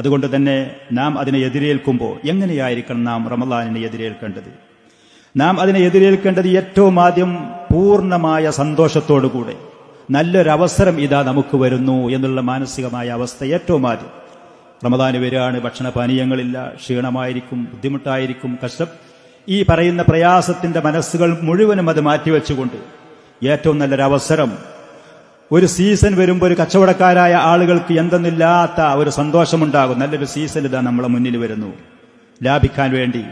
അതുകൊണ്ട് തന്നെ നാം അതിനെ എതിരേൽക്കുമ്പോൾ എങ്ങനെയായിരിക്കണം നാം റമദാനിനെ എതിരേൽക്കേണ്ടത്? നാം അതിനെ എതിരേൽക്കേണ്ടത് ഏറ്റവും ആദ്യം പൂർണമായ സന്തോഷത്തോടുകൂടെ. നല്ലൊരവസരം ഇതാ നമുക്ക് വരുന്നു എന്നുള്ള മാനസികമായ അവസ്ഥ ഏറ്റവും ആദ്യം. റമദാന് വരികയാണ് ഭക്ഷണപാനീയങ്ങളില്ല ക്ഷീണമായിരിക്കും ബുദ്ധിമുട്ടായിരിക്കും കഷ്ടം. ഈ പറയുന്ന പ്രയാസത്തിന്റെ മനസ്സുകൾ മുഴുവനും അത് മാറ്റിവെച്ചുകൊണ്ട് ഏറ്റവും നല്ലൊരവസരം ഒരു സീസൺ വരുമ്പോൾ ഒരു കച്ചവടക്കാരായ ആളുകൾക്ക് എന്തെന്നില്ലാത്ത ഒരു സന്തോഷമുണ്ടാകും. നല്ലൊരു സീസൺ ഇതാ നമ്മളെ മുന്നിൽ വരുന്നു. ലാഭിക്കാൻ വേണ്ടി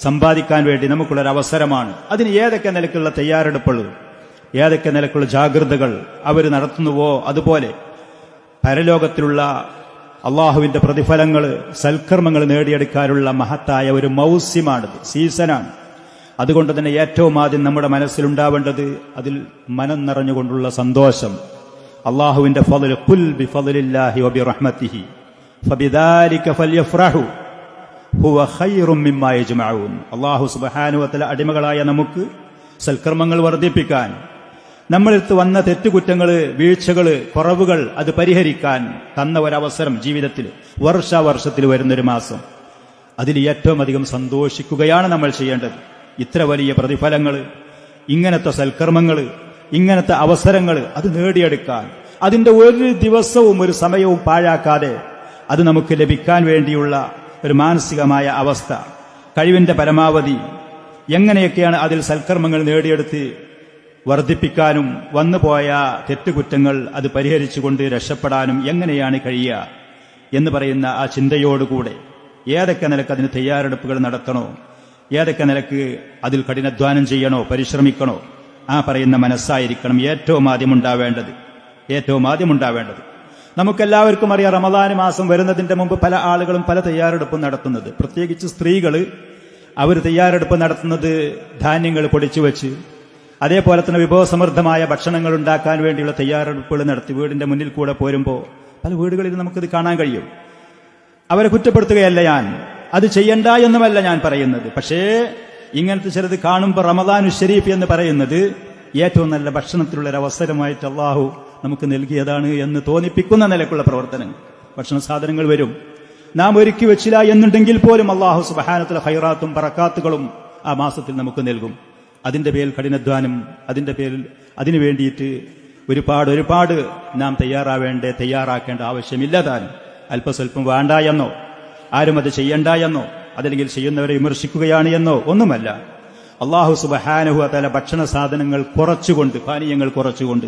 സമ്പാദിക്കാൻ വേണ്ടി നമുക്കുള്ളൊരു അവസരമാണ്. അതിന് ഏതൊക്കെ നിലക്കുള്ള തയ്യാറെടുപ്പുകൾ ഏതൊക്കെ നിലക്കുള്ള ജാഗ്രതകൾ അവർ നടത്തുന്നുവോ അതുപോലെ പരലോകത്തിലുള്ള അള്ളാഹുവിന്റെ പ്രതിഫലങ്ങൾ സൽക്കർമ്മങ്ങൾ നേടിയെടുക്കാനുള്ള മഹത്തായ ഒരു മൗസ്യമാണിത്. സീസണാണ്. അതുകൊണ്ട് തന്നെ ഏറ്റവും ആദ്യം നമ്മുടെ മനസ്സിലുണ്ടാവേണ്ടത് അതിൽ മനം നിറഞ്ഞുകൊണ്ടുള്ള സന്തോഷം. അള്ളാഹുവിന്റെ ഫതിൽ കുൽ ബി ഫതിലില്ലാഹി റഹ്മത്തിഹി ഫബിദാലിക ഫല്യഫ്രഹു ഹുവ ഖൈറും മിമ്മ യജ്മഊൻ. അള്ളാഹു സുബ്ഹാനഹു അടിമകളായ നമുക്ക് സൽക്കർമ്മങ്ങൾ വർദ്ധിപ്പിക്കാൻ നമ്മളെടുത്ത് വന്ന തെറ്റുകുറ്റങ്ങൾ വീഴ്ചകൾ കുറവുകൾ അത് പരിഹരിക്കാൻ തന്ന ഒരവസരം ജീവിതത്തിൽ വർഷാവർഷത്തിൽ വരുന്നൊരു മാസം. അതിൽ ഏറ്റവും അധികം സന്തോഷിക്കുകയാണ് നമ്മൾ ചെയ്യേണ്ടത്. ഇത്ര വലിയ പ്രതിഫലങ്ങൾ ഇങ്ങനത്തെ സൽക്കർമ്മങ്ങൾ ഇങ്ങനത്തെ അവസരങ്ങൾ അത് നേടിയെടുക്കാൻ അതിന്റെ ഒരു ദിവസവും ഒരു സമയവും പാഴാക്കാതെ അത് നമുക്ക് ലഭിക്കാൻ വേണ്ടിയുള്ള ഒരു മാനസികമായ അവസ്ഥ. കഴിവിന്റെ പരമാവധി എങ്ങനെയൊക്കെയാണ് അതിൽ സൽക്കർമ്മങ്ങൾ നേടിയെടുത്ത് വർദ്ധിപ്പിക്കാനും വന്നുപോയ തെറ്റുകുറ്റങ്ങൾ അത് പരിഹരിച്ചുകൊണ്ട് രക്ഷപ്പെടാനും എങ്ങനെയാണ് കഴിയുക എന്ന് പറയുന്ന ആ ചിന്തയോടുകൂടെ ഏതൊക്കെ നിലയ്ക്ക് അതിന് തയ്യാറെടുപ്പുകൾ നടത്തണോ ഏതൊക്കെ നിലയ്ക്ക് അതിൽ കഠിനാധ്വാനം ചെയ്യണോ പരിശ്രമിക്കണോ ആ പറയുന്ന മനസ്സായിരിക്കണം ഏറ്റവും ആദ്യം ഉണ്ടാവേണ്ടത് ഏറ്റവും ആദ്യം ഉണ്ടാവേണ്ടത് നമുക്കെല്ലാവർക്കും അറിയാം റമദാന് മാസം വരുന്നതിന്റെ മുമ്പ് പല ആളുകളും പല തയ്യാറെടുപ്പും നടത്തുന്നത്. പ്രത്യേകിച്ച് സ്ത്രീകൾ അവർ തയ്യാറെടുപ്പ് നടത്തുന്നത് ധാന്യങ്ങൾ പൊടിച്ചു വെച്ച് അതേപോലെ തന്നെ വിഭവസമൃദ്ധമായ ഭക്ഷണങ്ങൾ ഉണ്ടാക്കാൻ വേണ്ടിയുള്ള തയ്യാറെടുപ്പുകൾ നടത്തി വീടിന്റെ മുന്നിൽ കൂടെ പോരുമ്പോൾ പല വീടുകളിൽ നമുക്കിത് കാണാൻ കഴിയും. അവരെ കുറ്റപ്പെടുത്തുകയല്ല ഞാൻ. അത് ചെയ്യണ്ട എന്നുമല്ല ഞാൻ പറയുന്നത്. പക്ഷേ ഇങ്ങനത്തെ ചിലത് കാണുമ്പോൾ റമദാനു ഷരീഫ് എന്ന് പറയുന്നത് ഏറ്റവും നല്ല ഭക്ഷണത്തിലുള്ള ഒരു അവസരമായിട്ട് അള്ളാഹു നമുക്ക് നൽകിയതാണ് എന്ന് തോന്നിപ്പിക്കുന്ന നിലക്കുള്ള പ്രവർത്തനങ്ങൾ. ഭക്ഷണ സാധനങ്ങൾ വരും. നാം ഒരുക്കി വെച്ചില്ല എന്നുണ്ടെങ്കിൽ പോലും അള്ളാഹു സുബഹാനത്തിലെ ഹൈറാത്തും പറക്കാത്തുകളും ആ മാസത്തിൽ നമുക്ക് നൽകും. അതിന്റെ പേരിൽ കഠിനാധ്വാനം അതിന്റെ പേരിൽ അതിനു വേണ്ടിയിട്ട് ഒരുപാട് ഒരുപാട് നാം തയ്യാറാവേണ്ട തയ്യാറാക്കേണ്ട ആവശ്യമില്ല താനും. അല്പസ്വല്പം വേണ്ട എന്നോ ആരും അത് ചെയ്യണ്ട എന്നോ അതല്ലെങ്കിൽ ചെയ്യുന്നവരെ വിമർശിക്കുകയാണ് എന്നോ ഒന്നുമല്ല. അള്ളാഹു സുബഹാനഹു അതല ഭക്ഷണ സാധനങ്ങൾ കുറച്ചുകൊണ്ട് പാനീയങ്ങൾ കുറച്ചുകൊണ്ട്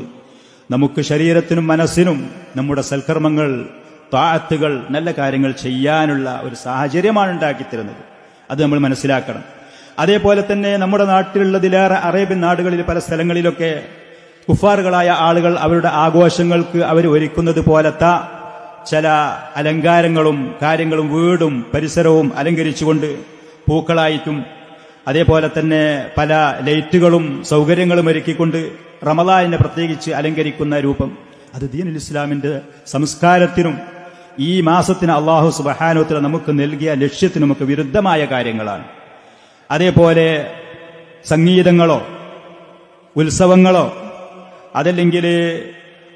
നമുക്ക് ശരീരത്തിനും മനസ്സിനും നമ്മുടെ സൽക്കർമ്മങ്ങൾ താഴത്തുകൾ നല്ല കാര്യങ്ങൾ ചെയ്യാനുള്ള ഒരു സാഹചര്യമാണ് ഉണ്ടാക്കിത്തരുന്നത്. അത് നമ്മൾ മനസ്സിലാക്കണം. അതേപോലെ തന്നെ നമ്മുടെ നാട്ടിലുള്ളതിലേറെ അറേബ്യൻ നാടുകളിൽ പല സ്ഥലങ്ങളിലൊക്കെ കുഫാറുകളായ ആളുകൾ അവരുടെ ആഘോഷങ്ങൾക്ക് അവർ ഒരുക്കുന്നത് പോലത്തെ. ചില അലങ്കാരങ്ങളും കാര്യങ്ങളും വീടും പരിസരവും അലങ്കരിച്ചുകൊണ്ട് പൂക്കളായിട്ടും അതേപോലെ തന്നെ പല ലൈറ്റുകളും സൗകര്യങ്ങളും ഒരുക്കിക്കൊണ്ട് റമദാനിനെ പ്രത്യേകിച്ച് അലങ്കരിക്കുന്ന രൂപം. അത് ദീനുൽ ഇസ്ലാമിന്റെ സംസ്കാരത്തിനും ഈ മാസത്തിന് അള്ളാഹു സുബഹാനോത്തിന് നമുക്ക് നൽകിയ ലക്ഷ്യത്തിനുമൊക്കെ വിരുദ്ധമായ കാര്യങ്ങളാണ്. അതേപോലെ സംഗീതങ്ങളോ ഉത്സവങ്ങളോ അതല്ലെങ്കിൽ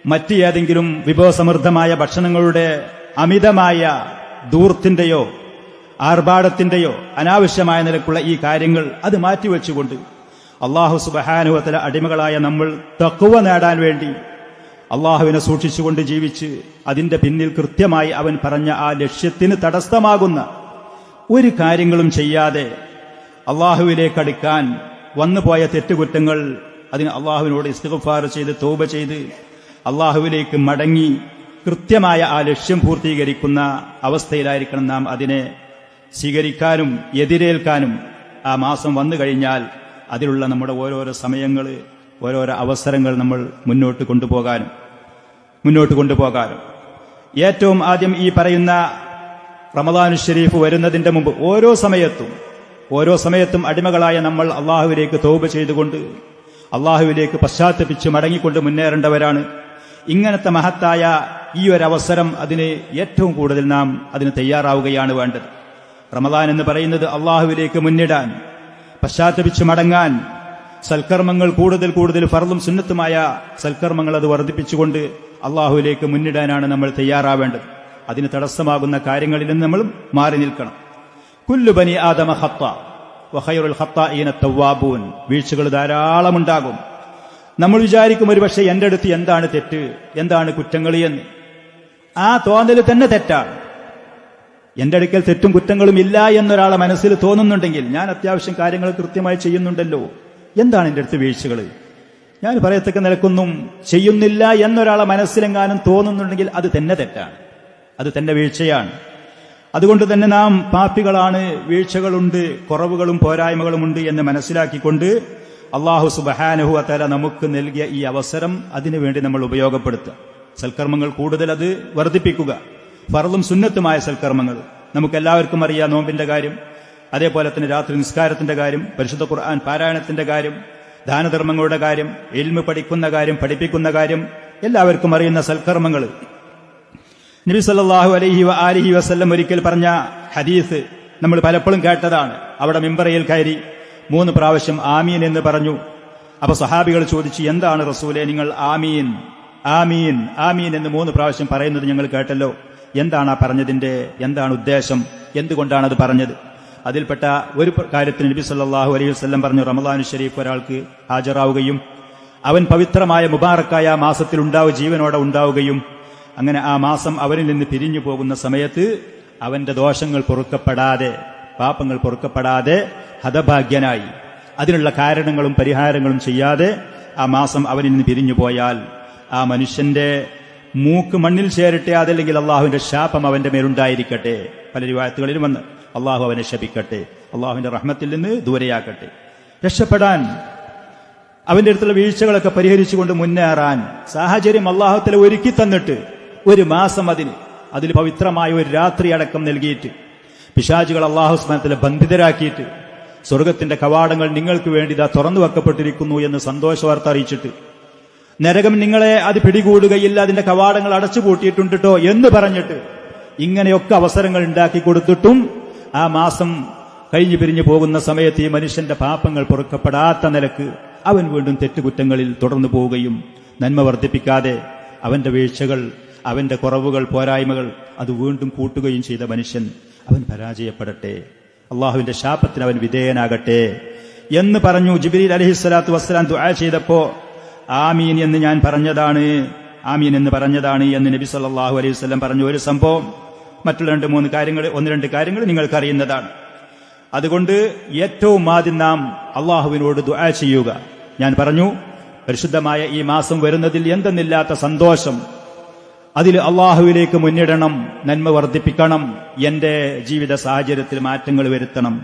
മറ്റ് ഏതെങ്കിലും വിഭവസമൃദ്ധമായ ഭക്ഷണങ്ങളുടെ അമിതമായ ദൂർത്തിന്റെയോ ആർഭാടത്തിന്റെയോ അനാവശ്യമായ നിലക്കുള്ള ഈ കാര്യങ്ങൾ അത് മാറ്റിവെച്ചുകൊണ്ട് അള്ളാഹു സുബഹാനുവത്തല അടിമകളായ നമ്മൾ തക്കുവ നേടാൻ വേണ്ടി അള്ളാഹുവിനെ സൂക്ഷിച്ചുകൊണ്ട് ജീവിച്ച് അതിന്റെ പിന്നിൽ കൃത്യമായി അവൻ പറഞ്ഞ ആ ലക്ഷ്യത്തിന് തടസ്സമാകുന്ന ഒരു കാര്യങ്ങളും ചെയ്യാതെ അള്ളാഹുവിലേക്ക് അടുക്കാൻ വന്നുപോയ തെറ്റുകുറ്റങ്ങൾ അതിന് അള്ളാഹുവിനോട് ഇസ്തിഗ്ഫാർ ചെയ്ത് തോപ ചെയ്ത് അള്ളാഹുവിലേക്ക് മടങ്ങി കൃത്യമായ ആ ലക്ഷ്യം പൂർത്തീകരിക്കുന്ന അവസ്ഥയിലായിരിക്കണം നാം അതിനെ സ്വീകരിക്കാനും എതിരേൽക്കാനും ആ മാസം വന്നു കഴിഞ്ഞാൽ അതിലുള്ള നമ്മുടെ ഓരോരോ സമയങ്ങൾ ഓരോരോ അവസരങ്ങൾ നമ്മൾ മുന്നോട്ട് കൊണ്ടുപോകാനും മുന്നോട്ട് കൊണ്ടുപോകാനും. ഏറ്റവും ആദ്യം ഈ പറയുന്ന റമദാനു ഷെരീഫ് വരുന്നതിന്റെ മുമ്പ് ഓരോ സമയത്തും ഓരോ സമയത്തും അടിമകളായ നമ്മൾ അള്ളാഹുവിലേക്ക് തോപ് ചെയ്തുകൊണ്ട് അള്ളാഹുവിലേക്ക് പശ്ചാത്തപിച്ച് മടങ്ങിക്കൊണ്ട് മുന്നേറേണ്ടവരാണ്. ഇങ്ങനത്തെ മഹത്തായ ഈ ഒരു അവസരം അതിന് ഏറ്റവും കൂടുതൽ നാം അതിന് തയ്യാറാവുകയാണ് വേണ്ടത്. റമദാൻ എന്ന് പറയുന്നത് അള്ളാഹുവിലേക്ക് മുന്നിടാൻ പശ്ചാത്തപിച്ച് മടങ്ങാൻ സൽക്കർമ്മങ്ങൾ കൂടുതൽ കൂടുതൽ ഫർദും സുന്നത്തുമായ സൽക്കർമ്മങ്ങൾ അത് വർദ്ധിപ്പിച്ചുകൊണ്ട് അള്ളാഹുവിലേക്ക് മുന്നിടാനാണ് നമ്മൾ തയ്യാറാവേണ്ടത്. അതിന് തടസ്സമാകുന്ന കാര്യങ്ങളിൽ നിന്ന് നമ്മൾ മാറി നിൽക്കണം. കുല്ലു ബനി ആദമ ഹത്ത വഹൈറുൽ ഹത്ത തവ്വാബൂൻ. വീഴ്ചകൾ ധാരാളമുണ്ടാകും നമ്മൾ വിചാരിക്കും ഒരു പക്ഷേ എന്റെ അടുത്ത് എന്താണ് തെറ്റ് എന്താണ് കുറ്റങ്ങൾ എന്ന്. ആ തോന്നൽ തന്നെ തെറ്റാണ്. എന്റെ അടുക്കൽ തെറ്റും കുറ്റങ്ങളും ഇല്ല എന്നൊരാളെ മനസ്സിൽ തോന്നുന്നുണ്ടെങ്കിൽ ഞാൻ അത്യാവശ്യം കാര്യങ്ങൾ കൃത്യമായി ചെയ്യുന്നുണ്ടല്ലോ. എന്താണ് എന്റെ അടുത്ത് വീഴ്ചകൾ ഞാൻ പറയത്തക്ക നിലക്കൊന്നും ചെയ്യുന്നില്ല എന്നൊരാളെ മനസ്സിലെങ്ങാനും തോന്നുന്നുണ്ടെങ്കിൽ അത് തന്നെ തെറ്റാണ്. അത് തന്നെ വീഴ്ചയാണ്. അതുകൊണ്ട് തന്നെ നാം പാപ്പികളാണ് വീഴ്ചകളുണ്ട് കുറവുകളും പോരായ്മകളും ഉണ്ട് എന്ന് മനസ്സിലാക്കിക്കൊണ്ട് അള്ളാഹു സുബഹാനഹു അത്തല നമുക്ക് നൽകിയ ഈ അവസരം അതിനുവേണ്ടി നമ്മൾ ഉപയോഗപ്പെടുത്തുക. സൽക്കർമ്മങ്ങൾ കൂടുതൽ അത് വർദ്ധിപ്പിക്കുക. ഫറലും സുന്നത്തുമായ സൽക്കർമ്മങ്ങൾ. നമുക്ക് എല്ലാവർക്കും അറിയാം നോമ്പിന്റെ കാര്യം അതേപോലെ തന്നെ രാത്രി നിസ്കാരത്തിന്റെ കാര്യം പരിശുദ്ധ ഖുർആൻ പാരായണത്തിന്റെ കാര്യം ദാനധർമ്മങ്ങളുടെ കാര്യം എൽമ പഠിക്കുന്ന കാര്യം പഠിപ്പിക്കുന്ന കാര്യം എല്ലാവർക്കും അറിയുന്ന സൽക്കർമ്മങ്ങൾ. നബി സല്ലാഹു അലഹി വസ്ല്ലം വസല്ലം ഒരിക്കൽ പറഞ്ഞ ഹദീസ് നമ്മൾ പലപ്പോഴും കേട്ടതാണ്. അവിടെ മിമ്പറയിൽ കയറി മൂന്ന് പ്രാവശ്യം ആമീൻ എന്ന് പറഞ്ഞു. അപ്പൊ സഹാബികൾ ചോദിച്ചു എന്താണ് റസൂലെ നിങ്ങൾ ആമീൻ? ആമീൻ ആമീൻ എന്ന് മൂന്ന് പ്രാവശ്യം പറയുന്നത് ഞങ്ങൾ കേട്ടല്ലോ. എന്താണ് ആ പറഞ്ഞതിന്റെ എന്താണ് ഉദ്ദേശം? എന്തുകൊണ്ടാണ് അത് പറഞ്ഞത്? അതിൽപ്പെട്ട ഒരു കാര്യത്തിന് നബി സല്ലാഹു അലൈഹി വസല്ലം പറഞ്ഞു റമദാനു ഷരീഫ് ഒരാൾക്ക് ഹാജരാവുകയും അവൻ പവിത്രമായ മുബാറക്കായ ആ മാസത്തിൽ ഉണ്ടാവുക ജീവനോടെ ഉണ്ടാവുകയും അങ്ങനെ ആ മാസം അവനിൽ നിന്ന് പിരിഞ്ഞു പോകുന്ന സമയത്ത് അവന്റെ ദോഷങ്ങൾ പൊറുക്കപ്പെടാതെ പാപങ്ങൾ പൊറുക്കപ്പെടാതെ ഹതഭാഗ്യനായി. അതിനുള്ള കാരണങ്ങളും പരിഹാരങ്ങളും ചെയ്യാതെ ആ മാസം അവനിൽ നിന്ന് പിരിഞ്ഞു പോയാൽ ആ മനുഷ്യന്റെ മൂക്ക് മണ്ണിൽ ചേരട്ടെ അതല്ലെങ്കിൽ അള്ളാഹുവിന്റെ ശാപം അവന്റെ മേലുണ്ടായിരിക്കട്ടെ. പല രൂപത്തുകളിലും വന്ന് അള്ളാഹു അവനെ ശപിക്കട്ടെ അള്ളാഹുവിന്റെ റഹ്മത്തിൽ നിന്ന് ദൂരെയാക്കട്ടെ. രക്ഷപ്പെടാൻ അവന്റെ അടുത്തുള്ള വീഴ്ചകളൊക്കെ പരിഹരിച്ചുകൊണ്ട് മുന്നേറാൻ സാഹചര്യം അള്ളാഹുത്തല ഒരുക്കി തന്നിട്ട് ഒരു മാസം അതിന് അതിൽ പവിത്രമായ ഒരു രാത്രി അടക്കം നൽകിയിട്ട് പിശാചുകൾ അള്ളാഹു സ്മരണത്തിൽ ബന്ധിതരാക്കിയിട്ട് സ്വർഗത്തിന്റെ കവാടങ്ങൾ നിങ്ങൾക്ക് വേണ്ടി ഇതാ തുറന്നു വെക്കപ്പെട്ടിരിക്കുന്നു എന്ന് സന്തോഷ വാർത്ത അറിയിച്ചിട്ട് നരകം നിങ്ങളെ അത് പിടികൂടുകയില്ല അതിന്റെ കവാടങ്ങൾ അടച്ചു പൂട്ടിയിട്ടുണ്ട് ട്ടോ എന്ന് പറഞ്ഞിട്ട് ഇങ്ങനെയൊക്കെ അവസരങ്ങൾ ഉണ്ടാക്കി കൊടുത്തിട്ടും ആ മാസം കഴിഞ്ഞു പിരിഞ്ഞു പോകുന്ന സമയത്ത് ഈ മനുഷ്യന്റെ പാപങ്ങൾ പൊറുക്കപ്പെടാത്ത നിലയ്ക്ക് അവൻ വീണ്ടും തെറ്റുകുറ്റങ്ങളിൽ തുടർന്നു പോവുകയും നന്മ വർദ്ധിപ്പിക്കാതെ അവന്റെ വീഴ്ചകൾ അവന്റെ കുറവുകൾ പോരായ്മകൾ അത് വീണ്ടും കൂട്ടുകയും ചെയ്ത മനുഷ്യൻ അവൻ പരാജയപ്പെടട്ടെ. അള്ളാഹുവിന്റെ ശാപത്തിന് അവൻ വിധേയനാകട്ടെ. എന്ന് പറഞ്ഞു ജിബിരി അലഹിസ്വലാത്തു വസ്സലാം ദുആ ചെയ്തപ്പോ ആമീൻ എന്ന് ഞാൻ പറഞ്ഞതാണ്. ആമീൻ എന്ന് പറഞ്ഞതാണ് എന്ന് നബി സല്ലാഹു അലൈഹി വസല്ലം പറഞ്ഞു. ഒരു സംഭവം മറ്റുള്ള രണ്ട് മൂന്ന് കാര്യങ്ങൾ ഒന്ന് രണ്ട് കാര്യങ്ങൾ നിങ്ങൾക്കറിയുന്നതാണ് അതുകൊണ്ട് ഏറ്റവും ആദ്യം നാം അള്ളാഹുവിനോട് ദുആ ചെയ്യുക. ഞാൻ പറഞ്ഞു പരിശുദ്ധമായ ഈ മാസം വരുന്നതിൽ എന്തെന്നില്ലാത്ത സന്തോഷം അതിൽ അള്ളാഹുവിലേക്ക് മുന്നിടണം നന്മ വർദ്ധിപ്പിക്കണം എന്റെ ജീവിത സാഹചര്യത്തിൽ മാറ്റങ്ങൾ വരുത്തണം.